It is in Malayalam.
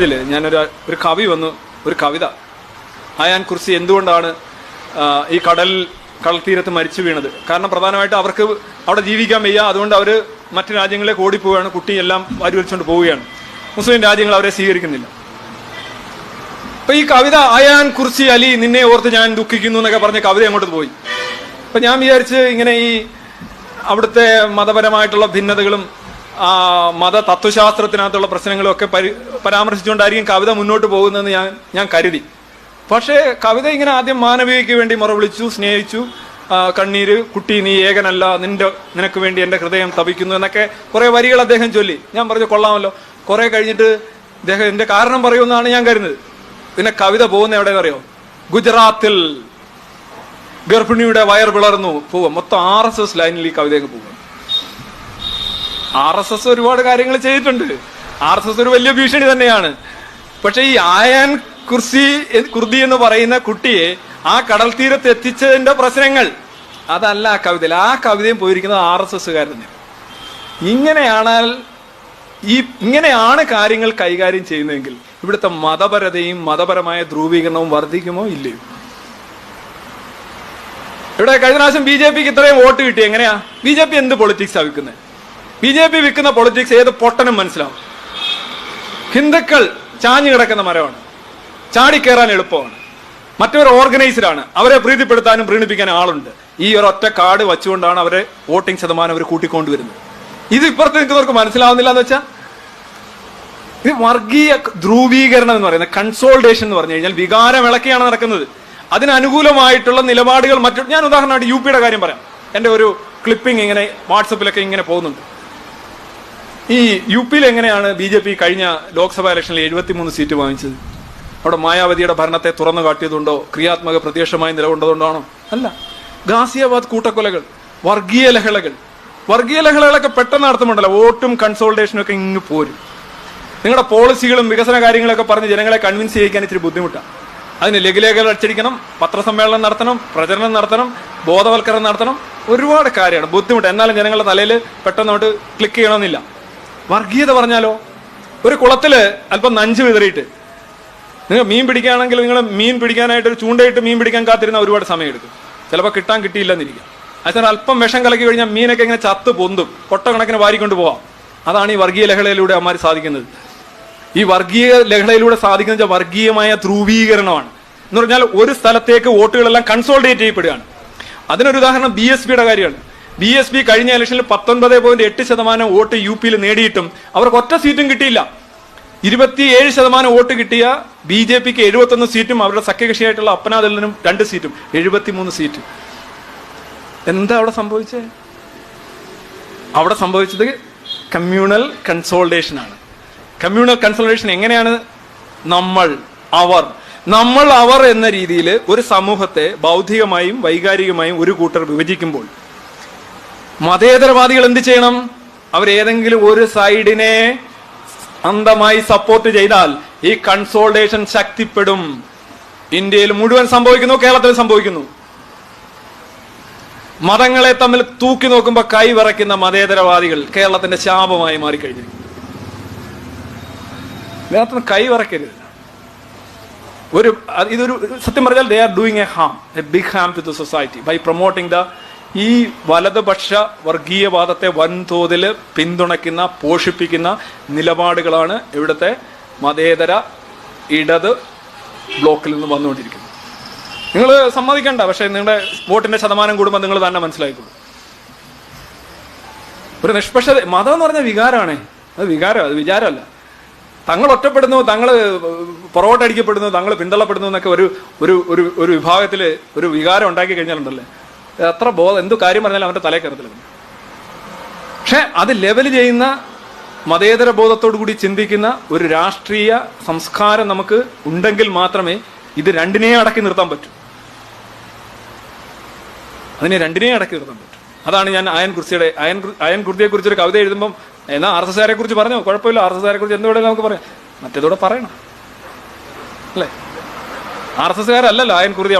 കോളേജിൽ ഞാനൊരു ഒരു കവി വന്നു ഒരു കവിത. ആയാൻ കുറിച്ച് എന്തുകൊണ്ടാണ് ഈ കടൽ കടൽ തീരത്ത് മരിച്ചു വീണത്? കാരണം പ്രധാനമായിട്ട് അവർക്ക് അവിടെ ജീവിക്കാൻ വയ്യ അതുകൊണ്ട് അവർ മറ്റു രാജ്യങ്ങളിലേക്ക് ഓടിപ്പോവുകയാണ് കുട്ടി എല്ലാം വാരി വലിച്ചുകൊണ്ട് പോവുകയാണ്. മുസ്ലിം രാജ്യങ്ങൾ അവരെ സ്വീകരിക്കുന്നില്ല. അപ്പൊ ഈ കവിത അയാൻ കുറിച്ച് അലി നിന്നെ ഓർത്ത് ഞാൻ ദുഃഖിക്കുന്നു എന്നൊക്കെ പറഞ്ഞ കവിത അങ്ങോട്ട് പോയി. അപ്പൊ ഞാൻ വിചാരിച്ച് ഇങ്ങനെ ഈ അവിടുത്തെ മതപരമായിട്ടുള്ള ഭിന്നതകളും മത തത്വശാസ്ത്രത്തിനകത്തുള്ള പ്രശ്നങ്ങളും ഒക്കെ പരി പരാമർശിച്ചുകൊണ്ടായിരിക്കും കവിത മുന്നോട്ട് പോകുന്നതെന്ന് ഞാൻ ഞാൻ കരുതി. പക്ഷേ കവിത ഇങ്ങനെ ആദ്യം മാനവികയ്ക്ക് വേണ്ടി മുറവിളിച്ചു സ്നേഹിച്ചു. കണ്ണീര് കുട്ടി നീ ഏകനല്ല നിന്റെ നിനക്ക് വേണ്ടി എന്റെ ഹൃദയം തപിക്കുന്നു എന്നൊക്കെ കുറേ വരികൾ അദ്ദേഹം ചൊല്ലി. ഞാൻ പറഞ്ഞു കൊള്ളാമല്ലോ. കുറേ കഴിഞ്ഞിട്ട് അദ്ദേഹം എന്റെ കാരണം പറയുമെന്നാണ് ഞാൻ കരുതുന്നത്. പിന്നെ കവിത പോകുന്ന എവിടെയെന്ന് അറിയോ ഗുജറാത്തിൽ ഗർഭിണിയുടെ വയർ വിളർന്നു പോവാം. മൊത്തം ആർ എസ് എസ് ലൈനിൽ ഈ കവിതയൊക്കെ പോവാം ആർ എസ് എസ് ഒരുപാട് കാര്യങ്ങൾ ചെയ്തിട്ടുണ്ട്. ആർ എസ് എസ് ഒരു വലിയ ഭീഷണി തന്നെയാണ്. പക്ഷെ ഈ ആയാൻ കുർസി കുർദി എന്ന് പറയുന്ന കുട്ടിയെ ആ കടൽ തീരത്ത് എത്തിച്ചതിന്റെ പ്രശ്നങ്ങൾ അതല്ല ആ കവിതയിൽ. ആ കവിതയും പോയിരിക്കുന്നത് ആർ എസ് തന്നെയാണ് ഇങ്ങനെയാണാൽ ഈ ഇങ്ങനെയാണ് കാര്യങ്ങൾ കൈകാര്യം ചെയ്യുന്നതെങ്കിൽ ഇവിടുത്തെ മതപരതയും മതപരമായ ധ്രുവീകരണവും വർദ്ധിക്കുമോ ഇല്ലയോ? ഇവിടെ കഴിഞ്ഞ പ്രാവശ്യം ബി ജെ പിക്ക് ഇത്രയും വോട്ട് കിട്ടി. എങ്ങനെയാ? ബി ജെ പി എന്ത് പൊളിറ്റിക്സ് വിൽക്കുന്നത് ബി ജെ പി വിൽക്കുന്ന പൊളിറ്റിക്സ് ഏത് പൊട്ടനും മനസ്സിലാവും. ഹിന്ദുക്കൾ ചാഞ്ഞു കിടക്കുന്ന മരമാണ്. ചാടിക്കയറാൻ എളുപ്പമാണ്. മറ്റവർ ഓർഗനൈസ്ഡ് ആണ്. അവരെ പ്രീതിപ്പെടുത്താനും പ്രീണിപ്പിക്കാനും ആളുണ്ട്. ഈ ഒരു ഒറ്റ കാർഡ് വച്ചുകൊണ്ടാണ് അവരെ വോട്ടിംഗ് ശതമാനം അവർ കൂട്ടിക്കൊണ്ടുവരുന്നത്. ഇത് ഇപ്പുറത്ത് നിൽക്കുന്നവർക്ക് മനസ്സിലാവുന്നില്ല എന്ന് വെച്ചാൽ ഇത് വർഗീയ ധ്രുവീകരണം എന്ന് പറയുന്നത് കൺസോൾട്ടേഷൻ എന്ന് പറഞ്ഞു കഴിഞ്ഞാൽ വികാരം ഇളക്കിയാണ് നടക്കുന്നത്. അതിനനുകൂലമായിട്ടുള്ള നിലപാടുകൾ മറ്റു ഞാൻ ഉദാഹരണമായിട്ട് യു പിയുടെ കാര്യം പറയാം. എന്റെ ഒരു ക്ലിപ്പിംഗ് ഇങ്ങനെ വാട്സപ്പിലൊക്കെ ഇങ്ങനെ പോകുന്നുണ്ട്. ഈ യു പിയിൽ എങ്ങനെയാണ് ബി ജെ പി കഴിഞ്ഞ ലോക്സഭാ ഇലക്ഷനിൽ എഴുപത്തിമൂന്ന് സീറ്റ് വാങ്ങിച്ചത്? അവിടെ മായാവതിയുടെ ഭരണത്തെ തുറന്നു കാട്ടിയതുകൊണ്ടോ ക്രിയാത്മക പ്രത്യക്ഷമായി നിലകൊണ്ടതുകൊണ്ടാണോ? അല്ല. ഗാസിയാബാദ് കൂട്ടക്കൊലകൾ വർഗീയ ലഹളകൾ. വർഗീയ ലഹളകളൊക്കെ പെട്ടെന്ന് നടത്തുമുണ്ടല്ലോ വോട്ടും കൺസോൾട്ടേഷനും ഒക്കെ ഇങ്ങ് പോരും. നിങ്ങളുടെ പോളിസികളും വികസന കാര്യങ്ങളൊക്കെ പറഞ്ഞ് ജനങ്ങളെ കൺവിൻസ് ചെയ്യിക്കാൻ ഇത്തിരി ബുദ്ധിമുട്ടാണ് അതിന് ലഘുലേഖകൾ അച്ചടിക്കണം പത്രസമ്മേളനം നടത്തണം പ്രചരണം നടത്തണം ബോധവൽക്കരണം നടത്തണം. ഒരുപാട് കാര്യമാണ് ബുദ്ധിമുട്ട്. എന്നാലും ജനങ്ങളുടെ തലയിൽ പെട്ടെന്ന് അങ്ങോട്ട് ക്ലിക്ക് ചെയ്യണമെന്നില്ല. വർഗീയത പറഞ്ഞാലോ? ഒരു കുളത്തിൽ അല്പം നഞ്ച് വിതറിയിട്ട്. നിങ്ങൾ മീൻ പിടിക്കുകയാണെങ്കിൽ നിങ്ങൾ മീൻ പിടിക്കാനായിട്ട് ഒരു ചൂണ്ടയിട്ട് മീൻ പിടിക്കാൻ കാത്തിരുന്ന ഒരുപാട് സമയം എടുക്കും ചിലപ്പോൾ കിട്ടാൻ കിട്ടിയില്ലെന്നിരിക്കും. അതിന് അല്പം വിഷം കലക്കി കഴിഞ്ഞാൽ മീനൊക്കെ ഇങ്ങനെ ചത്ത് പൊന്തും. കൊട്ട വാരിക്കൊണ്ട് പോവാം. അതാണ് ഈ വർഗീയ ലഹളയിലൂടെ അമ്മമാർ സാധിക്കുന്നത്. ഈ വർഗീയ ലഹളയിലൂടെ സാധിക്കുന്ന വർഗീയമായ ധ്രുവീകരണമാണ്. എന്ന് പറഞ്ഞാൽ ഒരു സ്ഥലത്തേക്ക് വോട്ടുകളെല്ലാം കൺസോൾട്ടേറ്റ് ചെയ്യപ്പെടുകയാണ്. അതിനൊരു ഉദാഹരണം ബി എസ് പിയുടെ കാര്യമാണ്. ബി എസ് പി കഴിഞ്ഞ ഇലക്ഷനിൽ പത്തൊൻപത് പോയിന്റ് എട്ട് ശതമാനം വോട്ട് യു പിയിൽ നേടിയിട്ടും അവർക്ക് ഒറ്റ സീറ്റും കിട്ടിയില്ല. ഇരുപത്തിയേഴ് ശതമാനം വോട്ട് കിട്ടിയ ബി ജെ പിക്ക് എഴുപത്തൊന്ന് സീറ്റും അവരുടെ സഖ്യകക്ഷിയായിട്ടുള്ള അപ്പനാദലിനും രണ്ട് സീറ്റും എഴുപത്തിമൂന്ന് സീറ്റ്. എന്താ അവിടെ സംഭവിച്ചേ? അവിടെ സംഭവിച്ചത് കമ്മ്യൂണൽ കൺസോൾട്ടേഷൻ ആണ്. കമ്മ്യൂണൽ കൺസോൾട്ടേഷൻ എങ്ങനെയാണ്? നമ്മൾ അവർ. നമ്മൾ അവർ എന്ന രീതിയിൽ ഒരു സമൂഹത്തെ ബൗദ്ധികമായും വൈകാരികമായും ഒരു കൂട്ടർ വിഭജിക്കുമ്പോൾ മതേതരവാദികൾ എന്ത് ചെയ്യണം? അവർ ഏതെങ്കിലും ഒരു സൈഡിനെ അന്ധമായി സപ്പോർട്ട് ചെയ്താൽ ഈ കൺസോൾട്ടേഷൻ ശക്തിപ്പെടും. ഇന്ത്യയിൽ മുഴുവൻ സംഭവിക്കുന്നു കേരളത്തിൽ സംഭവിക്കുന്നു. മതങ്ങളെ തമ്മിൽ തൂക്കി നോക്കുമ്പോൾ കൈവിറയ്ക്കുന്ന മതേതരവാദികൾ കേരളത്തിന്റെ ശാപമായി മാറിക്കഴിഞ്ഞിരിക്കുന്നു. ഇതിനകത്ത് കൈവിറക്കരുത് ഒരു ഇതൊരു സത്യം പറഞ്ഞാൽ they are doing a harm a big harm to the society by promoting the ഈ വലതുപക്ഷ വർഗീയവാദത്തെ വൻതോതിൽ പിന്തുണയ്ക്കുന്ന പോഷിപ്പിക്കുന്ന നിലപാടുകളാണ് ഇവിടുത്തെ മതേതര ഇടത് ബ്ലോക്കിൽ നിന്ന് വന്നുകൊണ്ടിരിക്കുന്നത്. നിങ്ങൾ സമ്മതിക്കണ്ട പക്ഷേ നിങ്ങളുടെ വോട്ടിന്റെ ശതമാനം കൂടുമ്പോൾ നിങ്ങൾ തന്നെ മനസ്സിലായിക്കോളൂ. ഒരു നിഷ്പക്ഷത മതം എന്ന് പറഞ്ഞ വികാരമാണ്. അത് വികാരം അത് വിചാരമല്ല. തങ്ങൾ ഒറ്റപ്പെടുന്നു തങ്ങൾ പുറകോട്ടടിക്കപ്പെടുന്നു തങ്ങൾ പിന്തള്ളപ്പെടുന്നു എന്നൊക്കെ ഒരു ഒരു ഒരു ഒരു വിഭാഗത്തിൽ ഒരു വികാരം ഉണ്ടാക്കി കഴിഞ്ഞാലുണ്ടല്ലേ? എത്ര ബോധം എന്ത് കാര്യം പറഞ്ഞാലും അവന്റെ തലേ കയറത്തില്ല പക്ഷേ അത് ലെവൽ ചെയ്യുന്ന മതേതര ബോധത്തോടു കൂടി ചിന്തിക്കുന്ന ഒരു രാഷ്ട്രീയ സംസ്കാരം നമുക്ക് ഉണ്ടെങ്കിൽ മാത്രമേ ഇത് രണ്ടിനെയും അടക്കി നിർത്താൻ പറ്റൂ. അതിനെ രണ്ടിനെയും അടക്കി നിർത്താൻ പറ്റും. അതാണ് ഞാൻ അയൻ കുർസിയുടെ അയൻ അയൻ കുർത്തിയെ കുറിച്ചൊരു കവിത എഴുതുമ്പം എന്നാ ആർ എസ് എസ്കാരെ കുറിച്ച് പറഞ്ഞോ? കുഴപ്പമില്ല ആർ എസ് എസ്കാരെ കുറിച്ച് എന്തുകൂടെ നമുക്ക് പറയാം. മറ്റേതോടെ പറയണം. അല്ലേ? ആർ എസ് എസ്കാരല്ലല്ലോ അയൻ കുർത്തി